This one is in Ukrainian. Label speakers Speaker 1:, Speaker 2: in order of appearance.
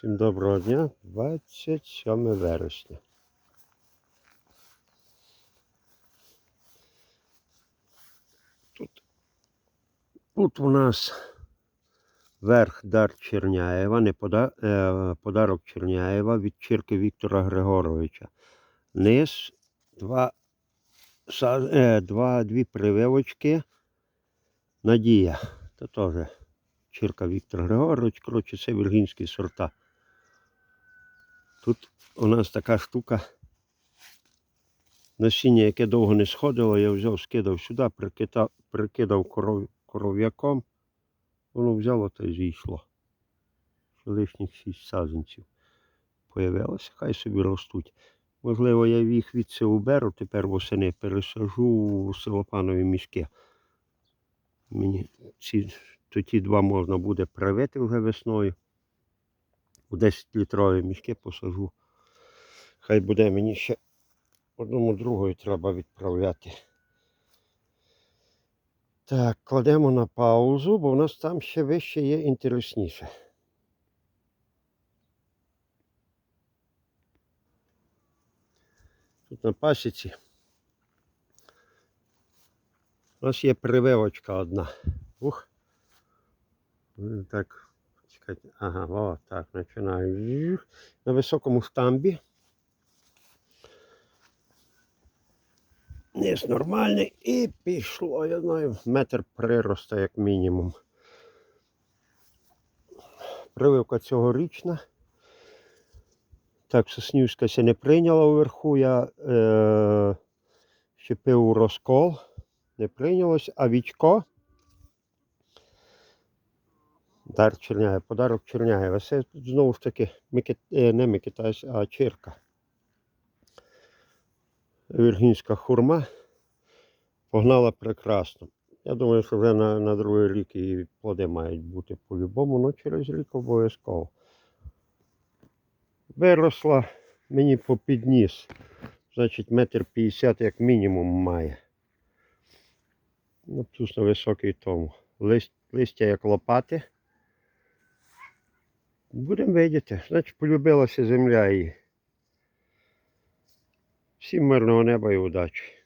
Speaker 1: Всім доброго дня, 27 вересня. Тут, тут у нас верх дар Черняєва, е, подарок Черняєва від Чірки Віктора Григоровича. Низ два, е, два, дві прививочки. Надія. Це теж Чірка Віктор Григорович, коротше, це віргінські сорта. Тут у нас така штука. Насіння, яке довго не сходило, я взяв, скидав сюди, прикидав, прикидав коров, коров'яком. Воно взяло та й зійшло. Лишніх шість саджанців появилося, хай собі ростуть. Можливо, я їх відси уберу, тепер восени пересажу у силопанові мішки. Мені ці, то ті два можна буде привити вже весною. У 10-літрові мішки посажу. Хай буде мені ще одному другою треба відправляти. Так, кладемо на паузу, бо в нас там ще вище є інтересніше. Тут на пасіці. У нас є прививочка одна. Ух. Ну, Так, чекайте. Ага, о, так, починаю. На високому штамбі. Низ нормальний і пішло, я знаю, метр прироста як мінімум. Прививка цьогорічна. Так, Соснівська ся не прийняла вверху. Я е, щепив у розкол, не прийнялось, а вічко. Дар Черняєва, подарок Черняєва. Це знову ж таки Микит, е, не Микитась, а Чирка. Віргінська хурма погнала прекрасно. Я думаю, що вже на, на другий рік і плоди мають бути по-любому, але через рік обов'язково. Виросла мені по підніс. Значить, метр п'ятдесят як мінімум має. Ну, високий тому. Лист, листя як лопати. Будемо видіти. Значить, полюбилася земля і всім мирного неба і удачі.